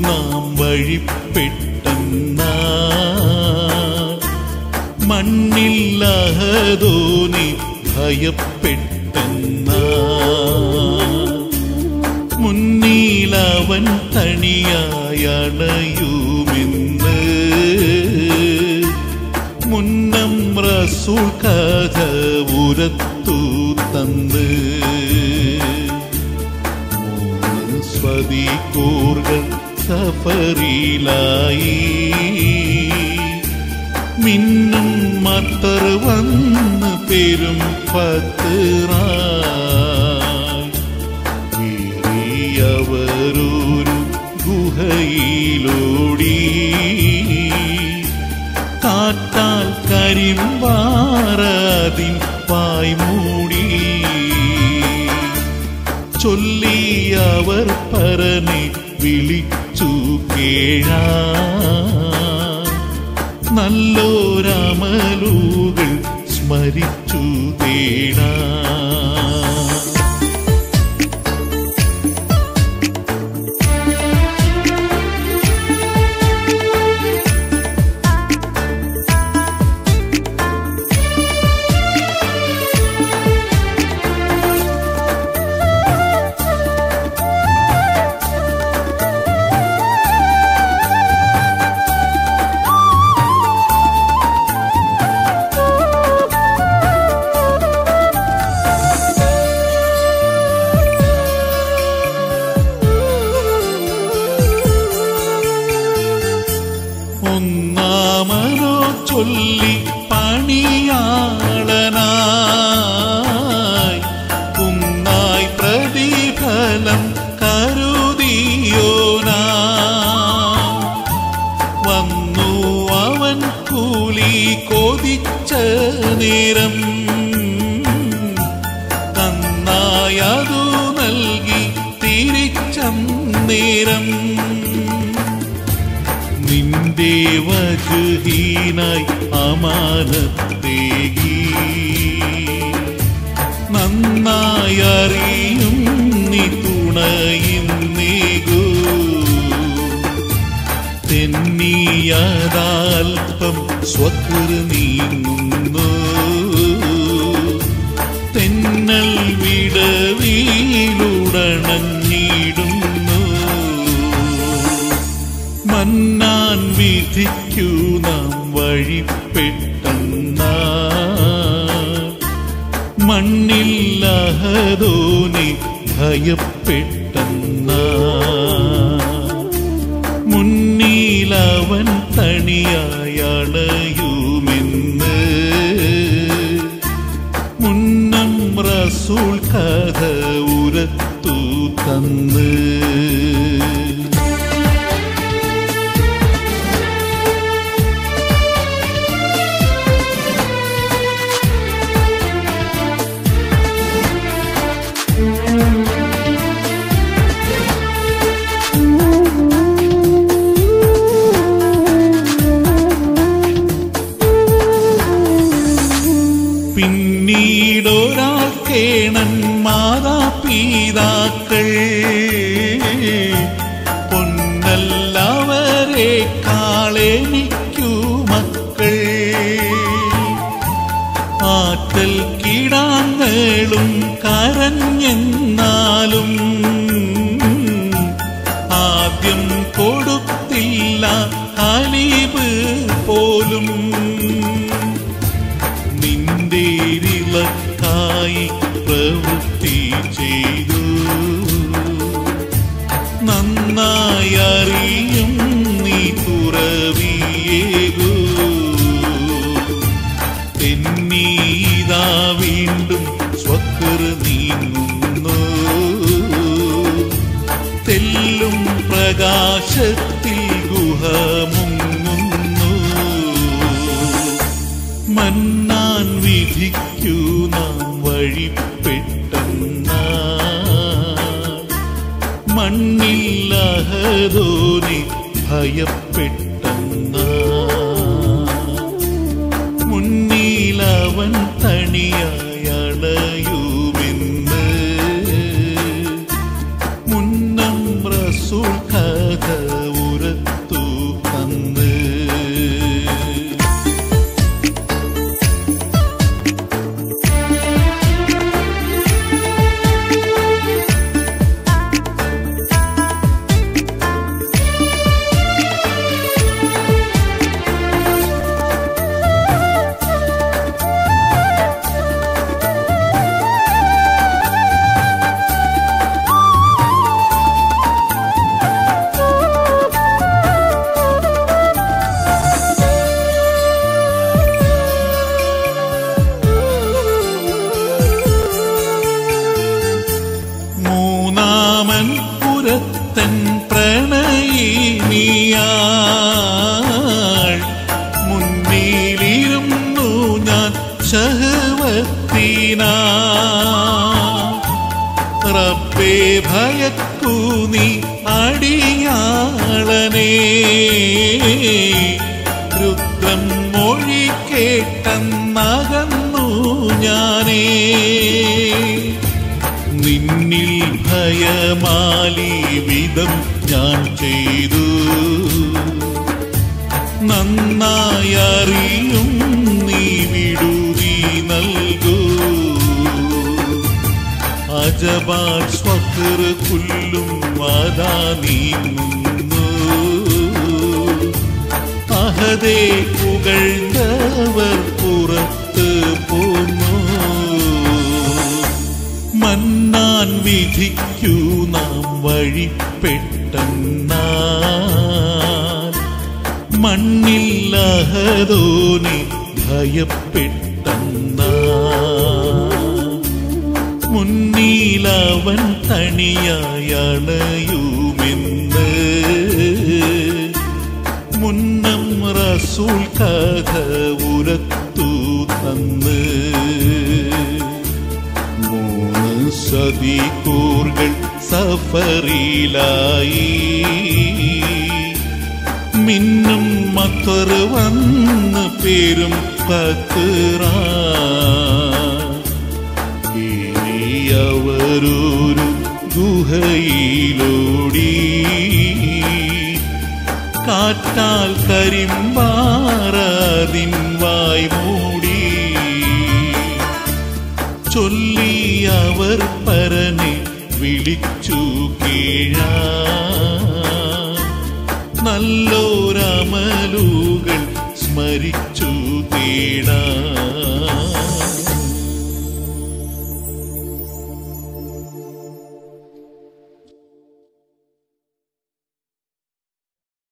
നാം വഴിപ്പെട്ടെന്ന. മണ്ണില്ലഹതോനി ഭയപ്പെട്ടെന്ന. മുന്നിലവൻ തണിയായണയുമെന്ന് മുന്നം റസൂൾ കഥ ഉരത്തു തന്ന്. സ്വതിക്കൂറുകൾ സഫറിലായി. മിന്നും മത്തർ വന്ന് പെരും പത്തിറായി ഏറിയവരൊരു ഗുഹയിലോടി. കാറ്റാൽ കരിമ്പാറതിൻ പായ്മൂടി ചൊല്ലിയവർ പരനെ വിളിച്ചു കേഴാ നല്ലോരമലുകൾ സ്മരിച്ചു തേടാ തിരിച്ചന്നേരം നിന്റെ വജുഹീനായി അമാനത്തേകി. നന്നായറിയും നീ തുണയുന്നേകൂ തെന്നിയതാൽപ്പം സ്വകൃ നീങ്ങുന്നു. തെന്നൽ വിടവിയിലുടണഞ്ഞിടുന്നു വിധിക്കൂ നാം വഴിപ്പെട്ടെന്ന മണ്ണില്ലഹതോനെ ഭയപ്പെട്ടെന്ന. മുന്നിലവൻ തണിയായണയുമെന്ന് മുന്നം റസൂൾ കഥ ഉരത്തു തന്ന്. മാതാപിതാക്കൾ പൊന്നല്ലവരെ കാളെനിക്കു മക്കൾ. ആറ്റൽ കിടാങ്ങളും കരഞ്ഞെന്നാലും ആദ്യം കൊടുത്തില്ല അലിവ് പോലും. പ്രകാശത്തിൽ ഗുഹ മുങ്ങുന്നു മന്നാൻ വിധിക്കൂ നാം വഴിപ്പെട്ടെന്ന. മണ്ണില്ലഹതോനെ ഭയപ്പെട്ടെന്ന. മുന്നിലവൻ തണിയായണയുമെന്ന് ശഹവത്തിനാ റബ്ബേ ഭയക്കൂ അടിയാളനേ. രുദ്രൻ മൊഴി കേട്ടെന്നകന്നു ഞാനേ. നിന്നിൽ ഭയമാലി വിധം ഞാൻ ചെയ്തു. നന്നായി അജബാൽ സ്വക്കർ പുല്ലും അതാ നീങ്ങുന്നു അഹദേ പുകഴ്ന്നവർ പുറത്ത് പോന്നു. മന്നാൻ വിധിക്കൂ നാം വഴിപ്പെട്ടെന്നാ മണ്ണിൽ ഭയപ്പെട്ടെന്നാ ഭയപ്പെട്ടെന്നാ മുന്നിലവൻ തണിയായണയുമെന്ന് മുന്നം റസൂൽ കഥ ഉരത്തു തന്ന്. മൂന്ന് സതി കൂറുകൾ സഫറിലായി. മിന്നും മത്തൊരു വന്ന് പേരും പക്കറ അവരൊരു ഗുഹയിലൂടി. കാറ്റാൽ കരിമ്പാറതിൻ വായ് മൂടി. ചൊല്ലി അവർ പരനെ വിളിച്ചു കീഴാ. നല്ലോരമലുകൾ സ്മരിച്ചു തേടാ